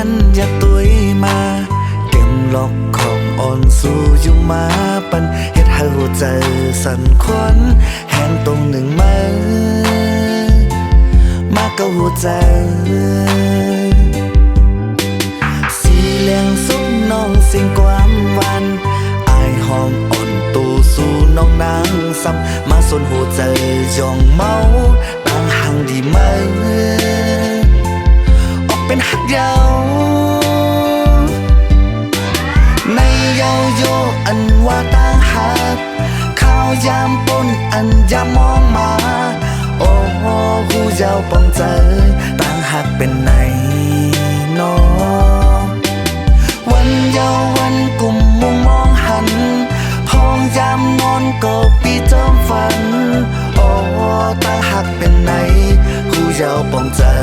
ั้นอย่าตุยมา เต็มล็อกของอ่อนสู้อยู่มาปันเฮ็ดให้หัวใจสั่นควันแห้งตรงหนึ่งมา มากกว่าหัวใจสีเหลืองสุกน้องสิ่งความหวาน ยามปนอันยามมองมา โอ้หูเจ้าปองเจอต่างหักเป็นไหนนอวันเยาวันกลุ่มมุมมองหันพองยามนอนก็ปีจอมฝัน โอ้ต่างหักเป็นไหนหูเยาปองเจอ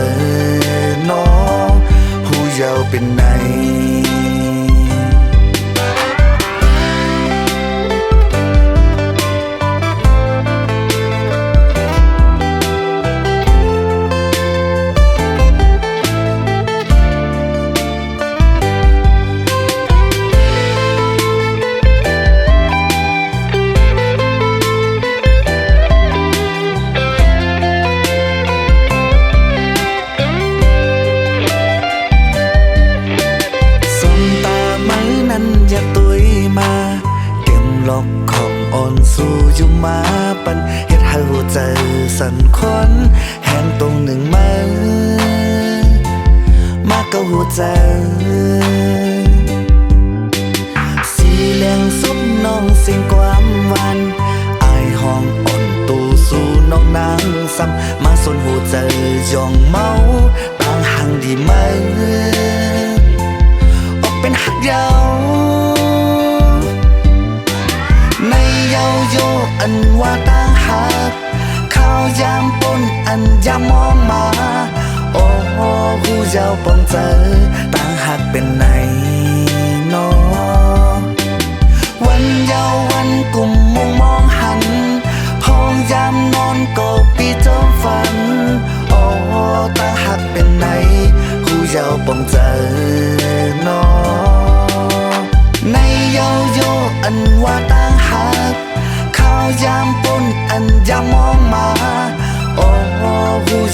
น้องหูเยาเป็นไหน อกของอ่อนสู่อยู่มาปันเฮ็ดให้หัวใจสั่นควันแห่งตรงหนึ่งมือมาก็หัวใจสีเหลืองสุบน้องสิ่งความหวานอายห้องอ่อนตูสู่น้องนางซ้ำมาส่วนหัวใจยองเมาต่างห่างดีไหมออกเป็นหักยาว ว่าต่างหากเขายามปนอันยามมองมา โอ้หูเจ้าปองเจอต่างหากเป็นไหนน้อง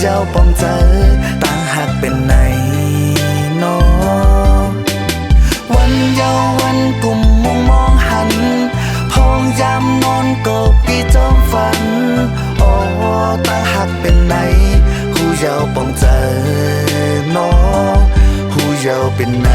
เจ้าปองเจอตาหักเป็นไหนนอวันเยาวันกลุ่มมองมองหันพองยามนอนกบปีจอมฝันโอ้ตาหักเป็นไหนหูเยาวปองเจอนอหูเยาวเป็นไหน